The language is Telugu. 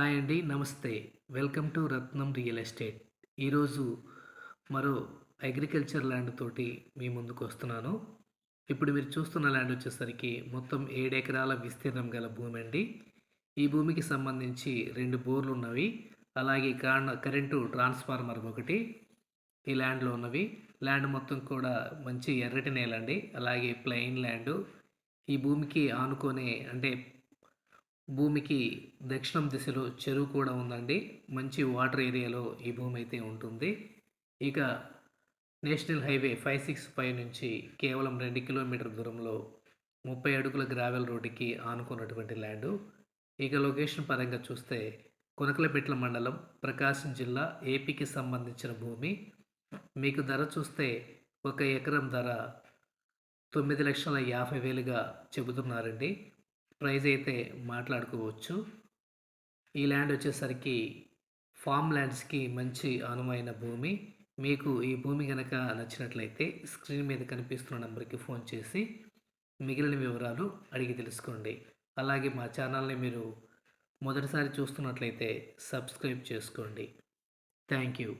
హాయ్ అండి నమస్తే. Welcome to Ratnam real estate. ఈరోజు మరో అగ్రికల్చర్ ల్యాండ్ తోటి మీ ముందుకు వస్తున్నాను. ఇప్పుడు మీరు చూస్తున్న ల్యాండ్ వచ్చేసరికి మొత్తం ఏడు ఎకరాల విస్తీర్ణం గల భూమి అండి. ఈ భూమికి సంబంధించి రెండు బోర్లు ఉన్నవి. అలాగే కరెంటు ట్రాన్స్ఫార్మర్ ఒకటి ఈ ల్యాండ్లో ఉన్నవి. ల్యాండ్ మొత్తం కూడా మంచి ఎర్రటి నేల అండి అలాగే ప్లెయిన్ ల్యాండ్. ఈ భూమికి ఆనుకునే అంటే భూమికి దక్షిణం దిశలో చెరువు కూడా ఉందండి. మంచి వాటర్ ఏరియాలో ఈ భూమి అయితే ఉంటుంది. ఇక national highway five six five నుంచి కేవలం రెండు కిలోమీటర్ దూరంలో ముప్పై అడుగుల గ్రావెల్ రోడ్డుకి ఆనుకున్నటువంటి ల్యాండు. ఇక లొకేషన్ పరంగా చూస్తే కొనకలపెట్ల మండలం ప్రకాశం జిల్లా ఏపీకి సంబంధించిన భూమి. మీకు ధర చూస్తే ఒక ఎకరం ధర తొమ్మిది లక్షల యాభై వేలుగా చెబుతున్నారండి. ప్రైజ్ అయితే మాట్లాడుకోవచ్చు. ఈ ల్యాండ్ వచ్చేసరికి ఫామ్ ల్యాండ్స్కి మంచి అనువైన భూమి. మీకు ఈ భూమి కనుక నచ్చినట్లయితే స్క్రీన్ మీద కనిపిస్తున్న నెంబర్కి ఫోన్ చేసి మిగిలిన వివరాలు అడిగి తెలుసుకోండి. అలాగే మా ఛానల్ని మీరు మొదటిసారి చూస్తున్నట్లయితే సబ్స్క్రైబ్ చేసుకోండి. Thank you.